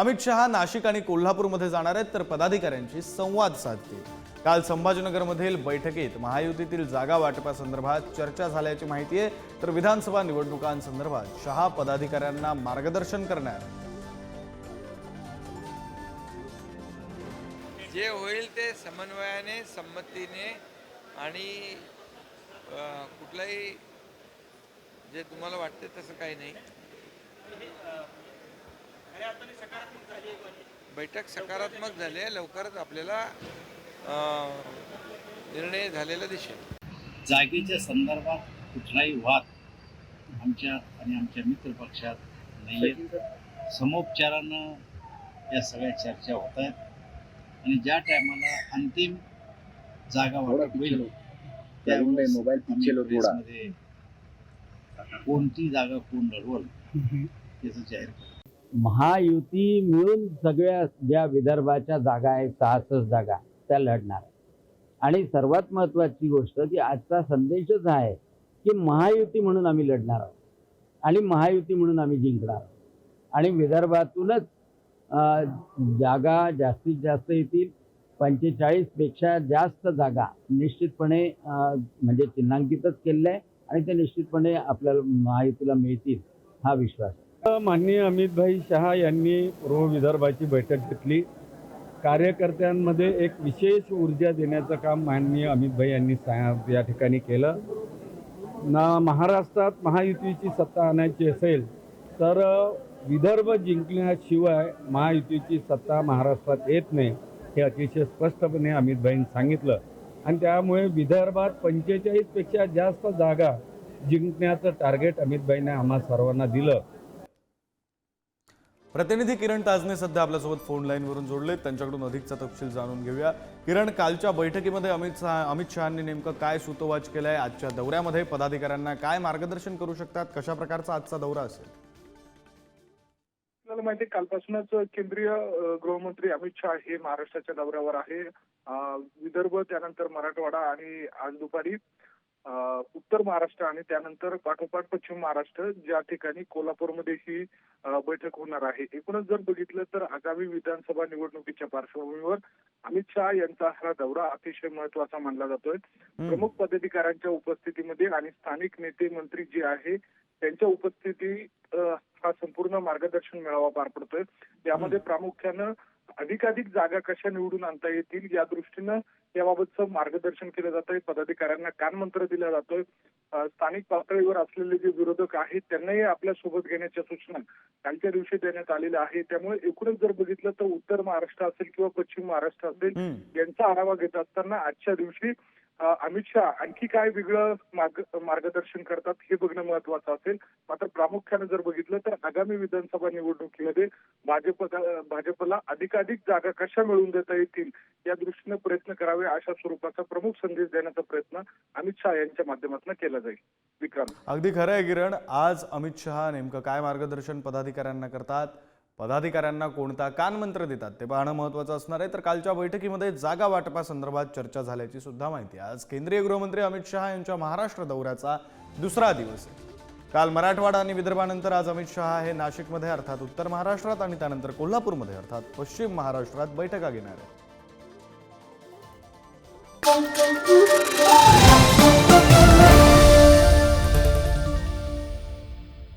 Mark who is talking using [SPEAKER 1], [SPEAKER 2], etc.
[SPEAKER 1] अमित शहा नाशिक आणि कोल्हापूरमध्ये जाणार आहेत तर पदाधिकाऱ्यांशी संवाद साधतील. काल संभाजीनगरमधील बैठकीत महायुतीतील जागा वाटपासंदर्भात चर्चा झाल्याची माहिती आहे तर विधानसभा निवडणुकांसंदर्भात शहा पदाधिकाऱ्यांना मार्गदर्शन करणार
[SPEAKER 2] जे होईल ते समन्वयाने संमतीने आणि कुठलाही जे तुम्हाला वाटते तसं काही नाही. बैठक सकारात्मक झाली आहे लवकरच आपल्याला अ, निर्णय झालेला दिसेल.
[SPEAKER 3] जागेच्या संदर्भात कुठलाही वाद आमच्यात आणि आमच्या मित्र पक्षात नाही आहेत समोपचारानं या सगळ्या चर्चा होत आहेत. आणि ज्या टायमाला अंतिम जागा वाटप होईल त्यावेळेस आम्ही प्रेसमध्ये कोणती जागा कोण लढवल याचं जाहीर करू
[SPEAKER 4] महायुती मिळून सगळ्या ज्या विदर्भाच्या जागा आहेत सहासष्ट जागा त्या लढणार आणि सर्वात महत्त्वाची गोष्ट की आजचा संदेशच आहे की महायुती म्हणून आम्ही लढणार आहोत. आणि महायुती म्हणून आम्ही जिंकणार आहोत. आणि विदर्भातूनच जागा जास्तीत जास्त येतील. पंचेचाळीसपेक्षा जास्त जागा निश्चितपणे म्हणजे चिन्हांकितच केलेलं आहे आणि ते निश्चितपणे आपल्याला महायुतीला मिळतील हा विश्वास आहे.
[SPEAKER 5] माननीय अमितभाई शहा यांनी पूर्व विदर्भाची बैठक घेतली. कार्यकर्त्यांमध्ये एक विशेष ऊर्जा देण्याचं काम माननीय अमितभाई यांनी या ठिकाणी केलं. ना महाराष्ट्रात महायुतीची सत्ता आणायची असेल तर विदर्भ जिंकण्याशिवाय महायुतीची सत्ता महाराष्ट्रात येत नाही हे अतिशय स्पष्टपणे अमितभाईंनी सांगितलं. आणि त्यामुळे विदर्भात पंचेचाळीसपेक्षा जास्त जागा जिंकण्याचं टार्गेट अमितभाईने आम्हा सर्वांना दिलं.
[SPEAKER 1] प्रतिनिधी किरण ताजने सध्या आपल्यासोबत फोन लाईनवरून जोडले त्यांच्याकडून अधिकचा तपशील जाणून घेऊया. किरण कालच्या बैठकीमध्ये अमित शहा अमित शहांनी नेमकं काय सूतोवाच केलंय? आजच्या दौऱ्यामध्ये पदाधिकाऱ्यांना काय मार्गदर्शन करू शकतात? कशा प्रकारचा आजचा दौरा असेल?
[SPEAKER 6] आपल्याला माहिती आहे, कालपासूनच केंद्रीय गृहमंत्री अमित शहा हे महाराष्ट्राच्या दौऱ्यावर आहे. विदर्भ त्यानंतर मराठवाडा आणि आज दुपारी उत्तर महाराष्ट्र आणि त्यानंतर पाठोपाठ पश्चिम महाराष्ट्र ज्या ठिकाणी कोल्हापूरमध्ये ही बैठक होणार आहे. एकूणच जर बघितलं तर आगामी विधानसभा निवडणुकीच्या पार्श्वभूमीवर अमित शहा यांचा हा दौरा अतिशय महत्त्वाचा मानला जातोय. प्रमुख पदाधिकाऱ्यांच्या उपस्थितीमध्ये आणि स्थानिक नेते मंत्री जे आहे त्यांच्या उपस्थितीत हा संपूर्ण मार्गदर्शन मेळावा पार पडतोय. यामध्ये प्रामुख्यानं अधिकाधिक जागा कशा निवडून आणता येतील या दृष्टीनं याबाबतचं मार्गदर्शन केलं जात आहे पदाधिकाऱ्यांना कानमंत्र दिला जातोय. स्थानिक पातळीवर असलेले जे विरोधक आहेत त्यांनाही आपल्यासोबत घेण्याच्या सूचना कालच्या दिवशी देण्यात आलेल्या आहे त्यामुळे एकूणच जर बघितलं तर उत्तर महाराष्ट्र असेल किंवा पश्चिम महाराष्ट्र असेल. यांचा आढावा घेत असताना आजच्या दिवशी अमित शहा आणखी काय वेगळं मार्ग मार्गदर्शन करतात हे बघणं महत्वाचं असेल. मात्र प्रामुख्याने जर बघितलं तर आगामी विधानसभा निवडणुकीमध्ये भाजप भाजपला अधिकाधिक जागा कशा मिळवून देता येतील या दृष्टीनं प्रयत्न करावे अशा स्वरूपाचा प्रमुख संदेश देण्याचा प्रयत्न अमित शहा यांच्या माध्यमातून केला जाईल. विक्रम.
[SPEAKER 1] अगदी खरं आहे किरण. आज अमित शहा नेमकं काय मार्गदर्शन पदाधिकाऱ्यांना करतात? पदाधिकाऱ्यांना कोणता कानमंत्र देतात ते पाहणं महत्त्वाचं असणार आहे. तर कालच्या बैठकीमध्ये जागा वाटपासंदर्भात चर्चा झाल्याची सुद्धा माहिती आहे. आज केंद्रीय गृहमंत्री अमित शहा यांच्या महाराष्ट्र दौऱ्याचा दुसरा दिवस आहे. काल मराठवाडा आणि विदर्भानंतर आज अमित शहा हे नाशिकमध्ये अर्थात उत्तर महाराष्ट्रात आणि त्यानंतर कोल्हापूरमध्ये अर्थात पश्चिम महाराष्ट्रात बैठका घेणार आहेत.